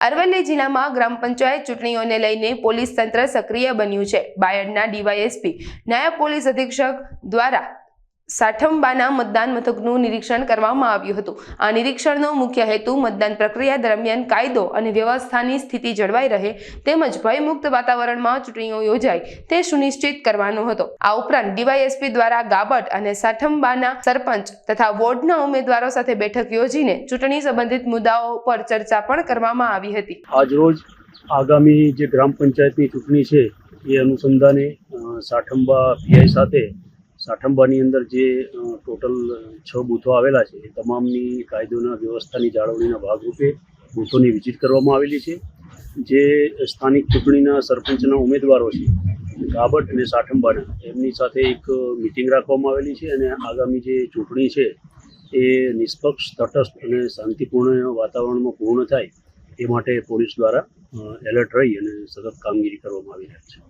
અરવલ્લી જિલ્લામાં ગ્રામ પંચાયત ચૂંટણીઓને લઈને પોલીસ તંત્ર સક્રિય બન્યું છે. બાયડના ડીવાયએસપી, નાયબ પોલીસ અધિક્ષક દ્વારા સાઠંબાના મતદાન મથકનું નિરીક્ષણ કરવામાં આવ્યું હતું. આ નિરીક્ષણનો મુખ્ય હેતુ મતદાન પ્રક્રિયા દરમિયાન કાયદો અને વ્યવસ્થાની સ્થિતિ જળવાઈ રહે તેમજ ભયમુક્ત વાતાવરણમાં ચૂંટણીઓ યોજાય તે સુનિશ્ચિત કરવાનો હતો. આ ઉપરાંત ડીવાયએસપી દ્વારા ગાબટ અને સાઠંબાના સરપંચ તથા વોર્ડના ઉમેદવારો સાથે બેઠક યોજીને ચૂંટણી સંબંધિત મુદ્દાઓ પર ચર્ચા પણ કરવામાં આવી હતી. આજરોજ આગામી જે ગ્રામ પંચાયતની ચૂંટણી છે, એ અનુસંધાને સાઠંબા પીઆઈ સાથે સાઠંબાની અંદર જે ટોટલ છ બૂથો આવેલા છે, એ તમામની કાયદોના વ્યવસ્થાની જાળવણીના ભાગરૂપે બૂથોની વિઝિટ કરવામાં આવેલી છે. જે સ્થાનિક ચૂંટણીના સરપંચના ઉમેદવારો છે, ગાબટ અને સાઠંબાના, એમની સાથે એક મિટિંગ રાખવામાં આવેલી છે અને આગામી જે ચૂંટણી છે, એ નિષ્પક્ષ, તટસ્થ અને શાંતિપૂર્ણ વાતાવરણમાં પૂર્ણ થાય એ માટે પોલીસ દ્વારા એલર્ટ રહી અને સતત કામગીરી કરવામાં આવી રહી છે.